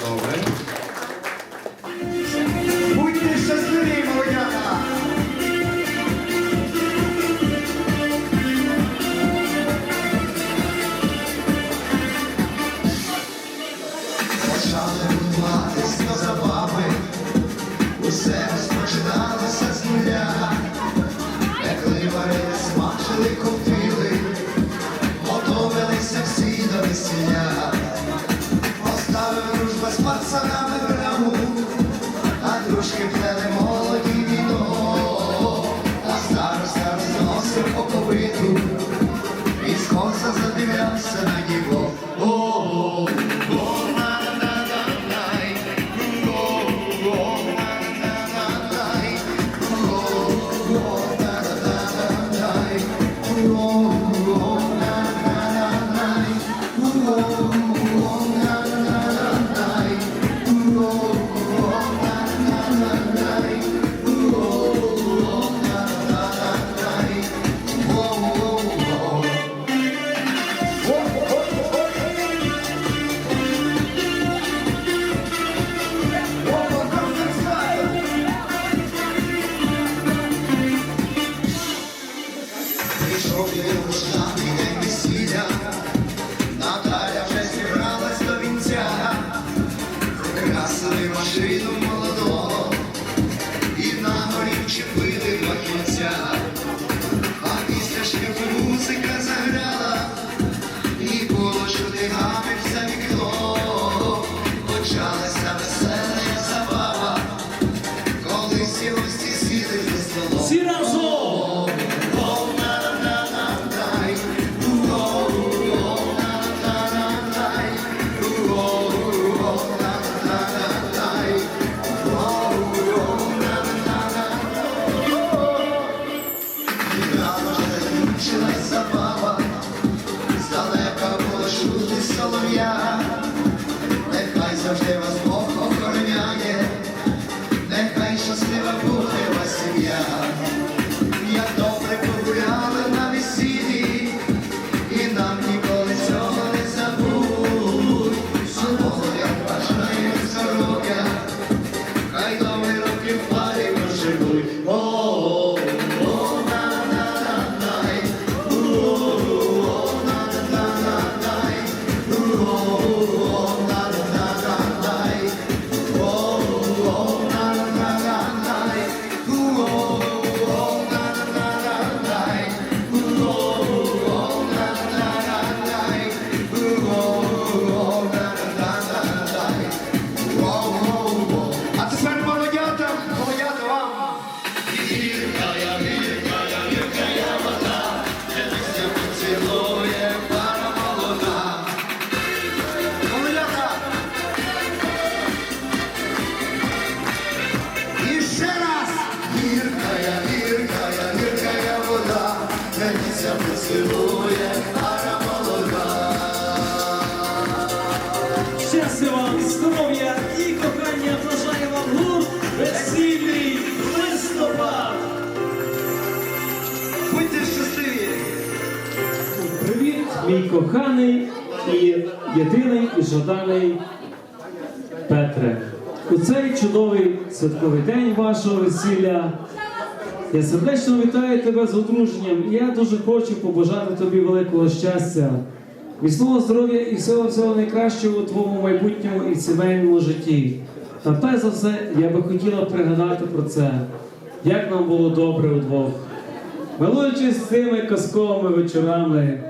Добре. Скоса задивлявся на Прийшов єрушний день весілля, Щастя вам, здоров'я і кохання бажає вам весільний листопад! Будьте щасливі. Привіт, мій коханий і єдиний і жаданий Петре. У цей чудовий святковий день вашого весілля. Я сердечно вітаю тебе з одруженням. І Я дуже хочу побажати тобі великого щастя, міцного здоров'я і всього всього найкращого у твоєму майбутньому і сімейному житті. Та перш за все, я би хотіла пригадати про це, як нам було добре удвох. Милуючись цими казковими вечорами,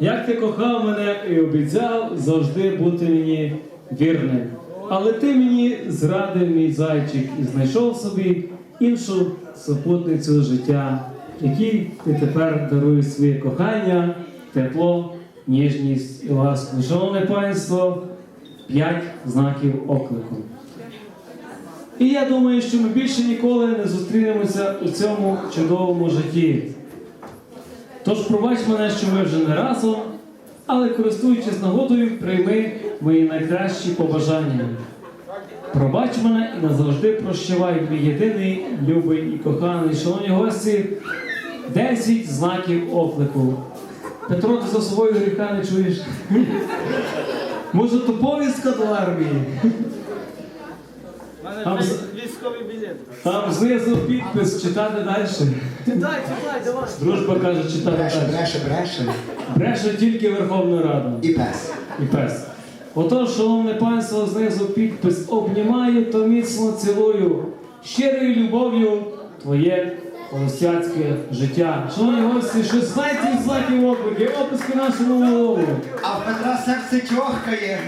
як ти кохав мене і обіцяв завжди бути мені вірним. Але ти мені зрадив мій зайчик і знайшов собі іншу супутницю життя, якій ти тепер даруєш своє кохання, тепло, ніжність і ласку. Шановне панство, п'ять знаків оклику. І я думаю, що ми більше ніколи не зустрінемося у цьому чудовому житті. Тож пробач мене, що ми вже не разом, але користуючись нагодою, прийми мої найкращі побажання. Пробач мене і назавжди прощавай, мій єдиний, любий і коханий. Шановні гості, 10 знаків оклику. Петро, ти за собою гріха не чуєш? Може, то повістка до армії? Там з- військовий білет. Там знизу підпис читати далі. Читай, читай, давай. Дружба каже, читати Бреше, далі. бреше, бреше. Бреше тільки Верховна Рада І пес. і пес. Отож, шановне панство, знизу підпис обнімаю, то міцно цілую. Щирою любов'ю твоє холостяцьке життя. Шановні гості, 16 златі оклики, описки нашому голову. А в Петра серце тьохкає.